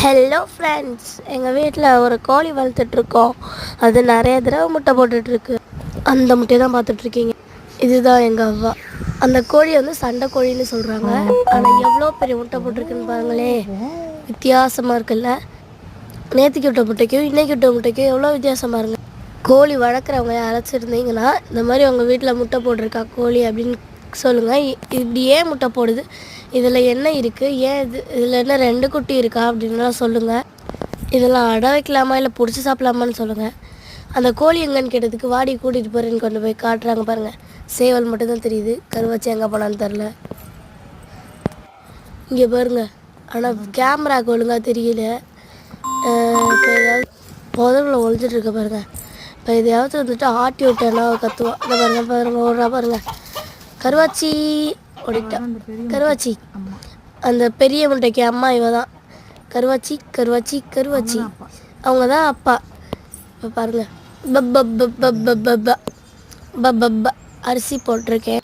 Hello friends எங்கள் வீட்டில் ஒரு கோழி வளர்த்துட்ருக்கோம். அது நிறைய தடவை முட்டை போட்டுட்ருக்கு. அந்த முட்டையை தான் பார்த்துட்ருக்கீங்க. இதுதான் எங்கள் அவ்வா. அந்த கோழி வந்து சண்டை கோழின்னு சொல்கிறாங்க ஆனால் எவ்வளோ பெரிய முட்டை போட்டிருக்குன்னு பாருங்களே வித்தியாசமாக இருக்குல்ல. நேற்றுக்கு விட்ட முட்டைக்கும் இன்றைக்கு விட்ட முட்டைக்கும் எவ்வளோ வித்தியாசம் பாருங்க கோழி வளர்க்குறவங்க யாராச்சும் இருந்தீங்கன்னா இந்த மாதிரி உங்கள் வீட்டில் முட்டை போட்டிருக்கா கோழி அப்படின்னு சொல்லுங்கள் இ- இப்படி ஏன் முட்டை போடுது? இதில் என்ன இருக்குது ஏன் இது இதில் என்ன ரெண்டு குட்டி இருக்கா அப்படின்லாம் சொல்லுங்கள் இதெல்லாம் அட வைக்கலாமா? இல்லை பிடிச்சி சாப்பிடலாமான்னு சொல்லுங்கள் அந்த கோழி எங்கன்னு கேட்டதுக்கு வாடி கூட்டிகிட்டு போகிறேன்னு கொண்டு போய் காட்டுறாங்க பாருங்கள் சேவல் மட்டும்தான் தெரியுது. கருவாச்சி எங்கே போனான்னு தெரில இங்கே பாருங்க. ஆனால் கேமராக்கு ஒழுங்காக தெரியல. இப்போ ஏதாவது புதவுல ஒழிஞ்சிட்ருக்க பாருங்கள் இப்போ எதையாவது வந்துட்டு ஆட்டி விட்டேன்னா கத்துவோம் இந்த பாருங்கள் பாருங்கள் ஓடுறா பாருங்கள் கருவாச்சி ஓடிட்டா கருவாச்சி அந்த பெரிய முட்டைக்கு அம்மா இவ தான் கருவாச்சி கருவாச்சி கருவாச்சி அவங்க தான் அப்பா இப்போ பாருங்க பப்பா அரிசி போட்டிருக்கேன்